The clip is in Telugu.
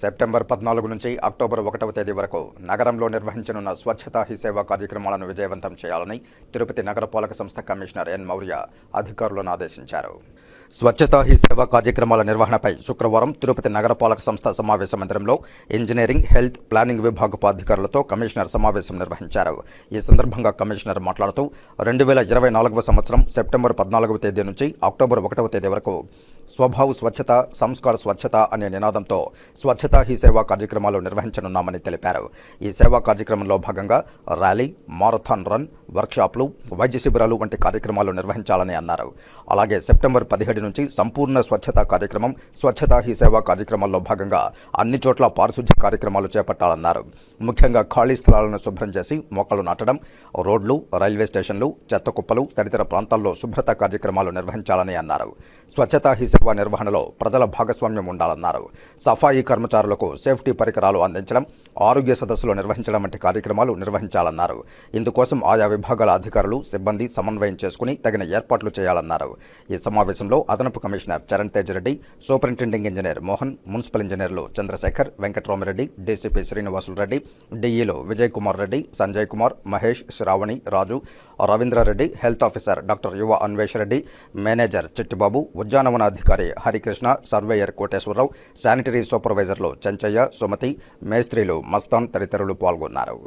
సెప్టెంబర్ పద్నాలుగు నుంచి అక్టోబర్ ఒకటవ తేదీ వరకు నగరంలో నిర్వహించనున్న స్వచ్ఛతా హి సేవ కార్యక్రమాలను విజయవంతం చేయాలని తిరుపతి నగరపాలక సంస్థ కమిషనర్ ఎన్ మౌర్య అధికారులను ఆదేశించారు. స్వచ్ఛతా హి సేవ కార్యక్రమాల నిర్వహణపై శుక్రవారం తిరుపతి నగరపాలక సంస్థ సమావేశ మందిరంలో ఇంజనీరింగ్ హెల్త్ ప్లానింగ్ విభాగపు అధికారులతో కమిషనర్ సమావేశం నిర్వహించారు. ఈ సందర్భంగా కమిషనర్ మాట్లాడుతూ రెండు వేల ఇరవై నాలుగవ సంవత్సరం సెప్టెంబర్ పద్నాలుగవ తేదీ నుంచి అక్టోబర్ ఒకటవ తేదీ వరకు స్వభావ స్వచ్ఛత సంస్కార స్వచ్ఛత అనే నినాదంతో స్వచ్ఛతా హీ సేవా కార్యక్రమాలు నిర్వహించనున్నామని తెలిపారు. ఈ సేవా కార్యక్రమంలో భాగంగా ర్యాలీ మారథాన్ రన్ వర్క్షాప్లు వైద్య శిబిరాలు వంటి కార్యక్రమాలు నిర్వహించాలని అన్నారు. అలాగే సెప్టెంబర్ పదిహేడు నుంచి సంపూర్ణ స్వచ్ఛత కార్యక్రమం స్వచ్ఛతా హీ సేవా కార్యక్రమాల్లో భాగంగా అన్ని చోట్ల పారిశుధ్య కార్యక్రమాలు చేపట్టాలన్నారు. ముఖ్యంగా ఖాళీ స్థలాలను శుభ్రం చేసి మొక్కలు నాటడం రోడ్లు రైల్వే స్టేషన్లు చెత్త కుప్పలు తదితర ప్రాంతాల్లో శుభ్రత కార్యక్రమాలు నిర్వహించాలని అన్నారు. స్వచ్ఛతా హీ సేవ నిర్వహణలో ప్రజల భాగస్వామ్యం ఉండాలన్నారు. సఫాయి కర్మచారులకు సేఫ్టీ పరికరాలు అందించడం ఆరోగ్య సదస్సులు నిర్వహించడం వంటి కార్యక్రమాలు నిర్వహించాలన్నారు. ఇందుకోసం ఆయా విభాగాల అధికారులు సిబ్బంది సమన్వయం చేసుకుని తగిన ఏర్పాట్లు చేయాలన్నారు. ఈ సమావేశంలో అదనపు commissioner Charan Tej Reddy superintending engineer Mohan municipal ఇంజనీర్లు Chandrasekhar Venkatramareddy DCP Srinivasulu Reddy డిఈలో Vijay Kumar Reddy Sanjay Kumar Mahesh Sravani Raju Ravindrareddy health officer doctor Yuva Anvesh Reddy manager Chittibabu ఉద్యానవన అధికారి హరికృష్ణ సర్వేయర్ కోటేశ్వరరావు శానిటరీ సూపర్వైజర్లు చెంచయ్య సుమతి మేస్త్రీలు మస్తాన్ తదితరులు పాల్గొన్నారు.